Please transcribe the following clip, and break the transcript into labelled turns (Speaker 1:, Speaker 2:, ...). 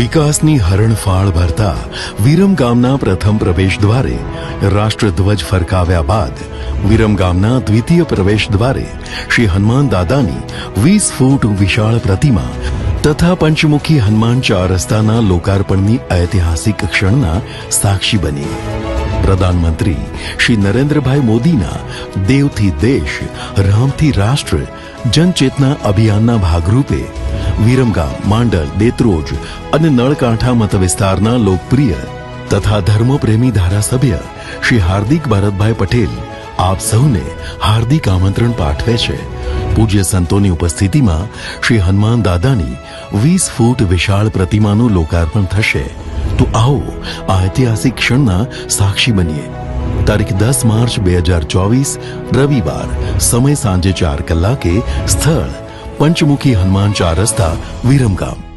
Speaker 1: વિકાસની હરણફાળ ભરતા વિરમ ગામના પ્રથમ પ્રવેશ દ્વારે રાષ્ટ્રધ્વજ ફરકાવ્યા બાદ વિરમ ગામના દ્વિતીય પ્રવેશ દ્વારે શ્રી હનુમાન દાદાની વીસ ફૂટ વિશાળ પ્રતિમા તથા પંચમુખી હનુમાન ચાર રસ્તાના લોકાર્પણની ઐતિહાસિક ક્ષણના સાક્ષી બની. પ્રધાનમંત્રી શ્રી નરેન્દ્રભાઈ મોદીના દેવથી દેશ, રામથી રાષ્ટ્ર, જનચેતના અભિયાનના ભાગરૂપે વિરમગામ માંડલ, દેત્રોજ અને નળકાંઠા મત વિસ્તારના લોકપ્રિય તથા ધર્મપ્રેમી ધારાસભ્ય શ્રી હાર્દિક ભારતભાઈ પટેલ આપ સૌને હાર્દિક આમંત્રણ પાઠવે છે. પૂજ્ય સંતોની ઉપસ્થિતિમાં શ્રી હનુમાન દાદાની વીસ ફૂટ વિશાળ પ્રતિમાનું લોકાર્પણ થશે. તો આવો આ ઐતિહાસિક ક્ષણના સાક્ષી બનીએ. તારીખ દસ માર્ચ બે હજાર ચોવીસ, રવિવાર, સમય સાંજે ચાર કલાકે, સ્થળ, પંચમુખી હનુમાન ચાર રસ્તા, વિરમગામ.